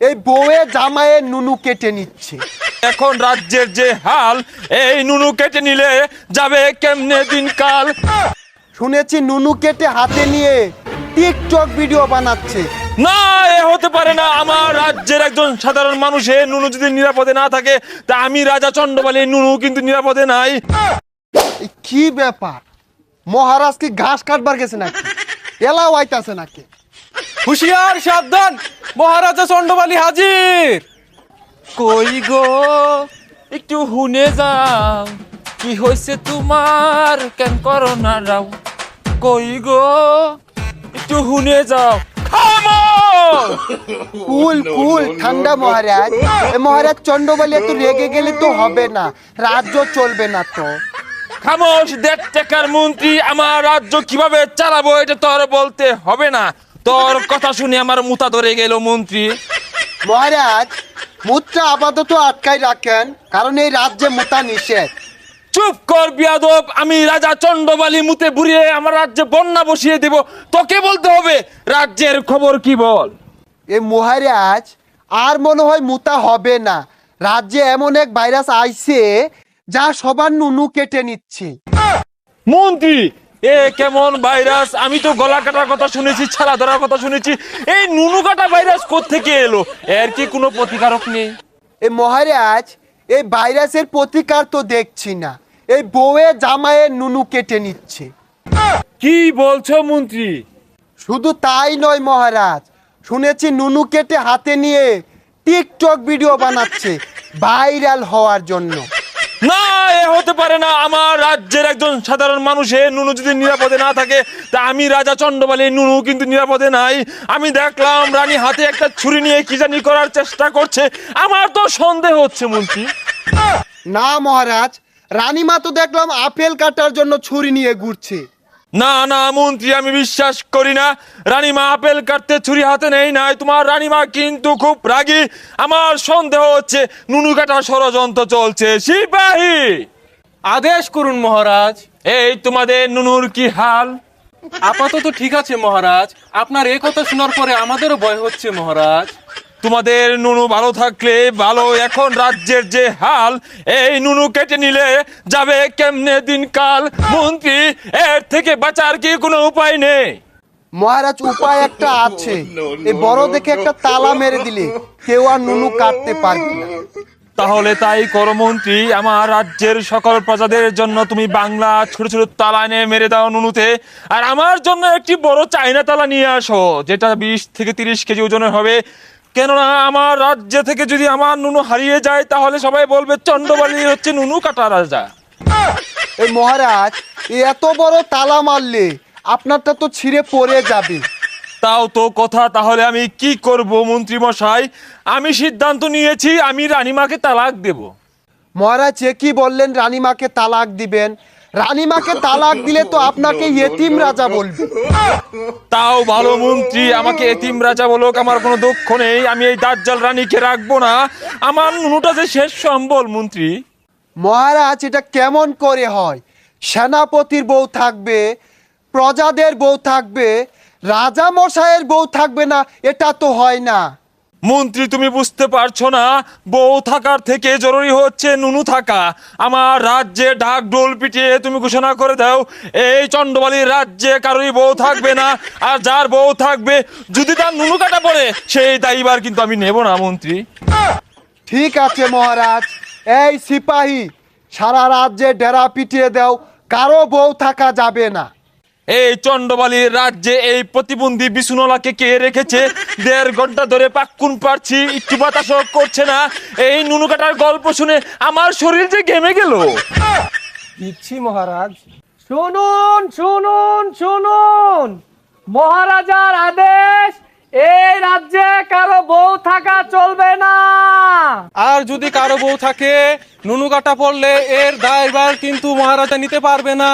এই বউয়ে জামায়ে নুনু কেটে নিচ্ছে। এখন রাজ্যের যে হাল এই নুনু কেটে নিলে যাবে কেমনে দিনকাল? শুনেছি নুনু কেটে হাতে নিয়ে টিকটক ভিডিও বানাচ্ছে। না এ হতে পারে না। আমার রাজ্যের একজন সাধারণ মানুষে নুনু যদি নিরাপদে না থাকে তা আমি রাজা চন্ডবালী নুনু কিন্তু নিরাপদে নাই। এই কি ব্যাপার? মহারাজ কি ঘাস কাটবার গেছে নাকি? এলাও আইতাছে নাকি? হুশিয়ার সাবধান! মহারাজা চন্ডবালী হাজির। কই গো? একটু হুনে যাও। কি হয়েছে তোমার? কেন করো না রাও? কই গো? একটু হুনে যাও! কুল কুল ঠান্ডা মহারাজ। এ মহারাজ চন্ডবালি এত রেগে গেলে তো হবে না। রাজ্য চলবে না তো। খামোশ দেড় টাকার মন্ত্রী আমার রাজ্য কীভাবে চালাবো এটা তোর বলতে হবে না। তোর কথা শুনে আমার মুতা ধরে গেল মন্ত্রী। মহারাজ মুদ্রা আপাতত আটকাই রাখেন কারণ এই রাজ্যে মুতা নিষেধ। চুপ কর বিয়াদব আমি রাজা চন্ডবালি মুতে বুড়িয়ে আমার রাজ্যে বন্যা বসিয়ে দেব। তোকে বলতে হবে রাজ্যের খবর কি বল? এ মহারাজ আর মনে হয় মুতা হবে না। রাজ্যে এমন এক ভাইরাস আইছে যা সবার নুনু কেটে নিচ্ছে। মন্ত্রী এ কেমন ভাইরাস? আমি তো গলা কাটার কথা শুনেছি ছালা ধরার কথা শুনেছি। এই নুনু কাটা ভাইরাস থেকে এলো? এর কি কোনো প্রতিকারক নেই? এ মহারাজ এই ভাইরাসের প্রতিকার তো দেখছি না। এই বউয়ে জামায়ে নুনু কেটে নিচ্ছে। কি বলছো মন্ত্রী? শুধু তাই নয় মহারাজ শুনেছি নুনু কেটে হাতে নিয়ে টিকটক ভিডিও বানাচ্ছে ভাইরাল হওয়ার জন্য। না, এ হতে পারে না। আমার রাজ্যের একজন সাধারণ মানুষে নুনু যদি নিরাপদে না থাকে, তা আমি রাজা চন্ডবালী নুনু কিন্তু নিরাপদে নাই। আমি দেখলাম, রানী হাতে একটা ছুরি নিয়ে কি জানি করার চেষ্টা করছে। আমার তো সন্দেহ হচ্ছে মন্ত্রী না, মহারাজ, রানীমা তো দেখলাম আপেল কাটার জন্য ছুরি নিয়ে ঘুরছে। না না মন্ত্রী আমি বিশ্বাস করি না। রানীমা আপেল কাটতে ছুরি হাতে নেই নাই। তোমার রানীমা কিন্তু খুব রাগী। আমার সন্দেহ হচ্ছে নুনু কাটা ষড়যন্ত্র চলছে। সিপাহী! আদেশ করুন মহারাজ। এই তোমাদের নুনুর কি হাল? আপাতত ঠিক আছে মহারাজ। আপনার এ কথা শোনার পরে আমাদেরও ভয় হচ্ছে মহারাজ। তোমাদের নুনু ভালো থাকলে ভালো এখন রাজ্যের যে হাল এই নুনু কেটে নিলে যাবে কেমনে দিনকাল? মন্ত্রী এর থেকে বাঁচার কি কোনো উপায় নেই? মহারাজ উপায় একটা আছে। এই বড় দেখে একটা তালা মেরে দিলে কেউ আর নুনু কাটতে পারবে না। তাহলে তাই করো মন্ত্রী আমার রাজ্যের সকল প্রজাদের জন্য তুমি বাংলা ছোট ছোট তালা এনে মেরে দাও নুনুতে। আর আমার জন্য একটি বড় চাইনা তালা নিয়ে আসো যেটা বিশ থেকে তিরিশ কেজি ওজনের হবে। কেননা আমার রাজ্য থেকে যদি আমার নুনু হারিয়ে যায় তাহলে সবাই বলবে চন্ডবালি হচ্ছে নুনু কাটা রাজা। এই মহারাজ এত বড় তালা মারলে আপনারটা তো ছিঁড়ে পড়ে যাবে। তাও তো কথা তাহলে আমি কি করব মন্ত্রী মশাই আমি সিদ্ধান্ত নিয়েছি আমি রানীমাকে তালাক দেব। মহারাজ এ কি বললেন? রানীমাকে তালাক দিবেন? রানীমাকে তালাক দিলে তো আপনাকে ইয়েতিম রাজা বলবে। তাও ভালো মন্ত্রী আমাকে এতিম রাজা বলুক আমার কোনো দুঃখ নেই আমি এই দাজ্জাল রানীকে রাখব না। আমার নুনুটা যে শেষ সম্বল মন্ত্রী। মহারাজ এটা কেমন করে হয়? সেনাপতির বউ থাকবে প্রজাদের বউ থাকবে রাজা মশাইয়ের বউ থাকবে না এটা তো হয় না। মন্ত্রী, তুমি বুঝতে পারছ না, বউ থাকার থেকে জরুরি হচ্ছে নুনু থাকা। আমার রাজ্যে ঢাক ডোল পিটিয়ে তুমি ঘোষণা করে দাও, এই চন্ডবালির রাজ্যে কারোরই বউ থাকবে না, আর যার বউ থাকবে, যদি তার নুনু কাটা পড়ে, সেই দায়ীবার কিন্তু আমি নেব না, মন্ত্রী। ঠিক আছে, মহারাজ। এই সিপাহী, সারা রাজ্যে ডেরা পিটিয়ে দাও, কারও বউ থাকা যাবে না। এই চন্ডবালির রাজ্যে এই প্রতিবন্ধী বিছুনলাকে কে রেখেছে? দেড় ঘণ্টা ধরে পাক্কুন পারছি একটু বাতাসও করছে না। এই নুনু কাটার গল্প শুনে আমার শরীর যে ঘেমে গেল। দিচ্ছি মহারাজ। শুনুন শুনুন শুনুন। মহারাজার আদেশ এই রাজ্যে কারও বউ থাকা চলবে না। আর যদি কারও বউ থাকে নুনু কাটা পড়লে এর দায়ভার কিন্তু মহারাজা নিতে পারবে না।